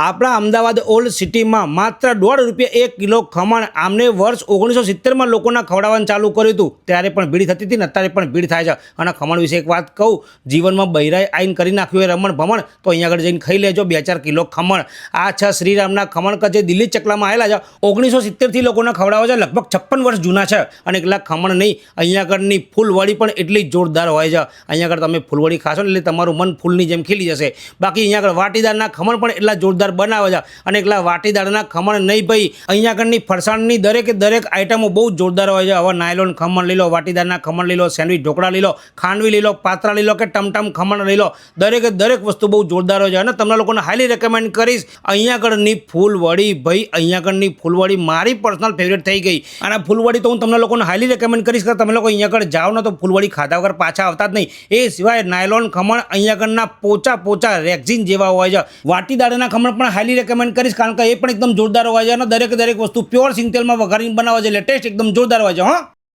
આપણા અમદાવાદ ઓલ્ડ સિટીમાં માત્ર દોઢ રૂપિયા એક કિલો ખમણ આમને વર્ષ ઓગણીસો સિત્તેરમાં લોકોના ખવડાવવાનું ચાલુ કર્યું હતું. ત્યારે પણ ભીડ થતી હતી ને અત્યારે પણ ભીડ થાય છે. અને ખમણ વિશે એક વાત કહું, જીવનમાં બૈરાએ આઈને કરી નાખ્યું એ રમણ ભમણ, તો અહીંયા આગળ જઈને ખાઈ લેજો બે ચાર કિલો ખમણ. આ છે શ્રીરામના ખમણ કે જે દિલ્હી ચકલામાં આવેલા છે, ઓગણીસો સિત્તેરથી લોકોના ખવડાવે છે, લગભગ છપ્પન વર્ષ જૂના છે. અને એકલા ખમણ નહીં, અહીંયા આગળની ફૂલવડી પણ એટલી જોરદાર હોય છે. અહીંયા આગળ તમે ફૂલવડી ખાશો ને એટલે તમારું મન ફૂલની જેમ ખીલી જશે. બાકી અહીંયા આગળ વાટીદારના ખમણ પણ એટલા જોરદાર બનાવે છે. અને એકલા વાટીદારના ખમણ નહીં ભાઈ. અહીંયા આગળની ફરસાણની દરેકે દરેક આઈટમો બહુ જોરદાર હોય છે. હવે નાયલોન ખમણ લઈ લો, વાટીદારના ખમણ લો, સેન્ડવિચ ઢોકળા લઈ લો, ખાંડવી લઈ લો, પાત્રા લઈ લો કે ટમટમ ખમણ લઈ લો. દરેકે દરેક વસ્તુ બહુ જોરદાર હોય છે. અને તમને લોકોને હાઈલી રેકમેન્ડ કરીશ, અહીંયા આગળની ફૂલવડી ભાઈ, અહીંયા આગળની ફૂલવડી મારી પર્સનલ ફેવરેટ થઈ ગઈ. અને ફૂલવડી તો હું તમને લોકોને હાઈલી રેકમેન્ડ કરીશ, કે તમે લોકો અહીંયા આગળ જાઓ ને તો ફૂલવડી ખાધા વગર પાછા આવતા જ નહીં. એ સિવાય નાયલોન ખમણ અહીંયા આગળના પોચા પોચા રેક્ઝિન જેવા હોય છે. વાટીદાળના ખમણ પણ હાઈલી રેકમેન્ડ કરીશ કારણ કે એ પણ એકદમ જોરદાર હોય છે અને દરેક દરેક વસ્તુ પ્યોર સિંગતેલમાં વઘારીને બનાવે છે. લેટેસ્ટ એકદમ જોરદાર હોય છે, હા.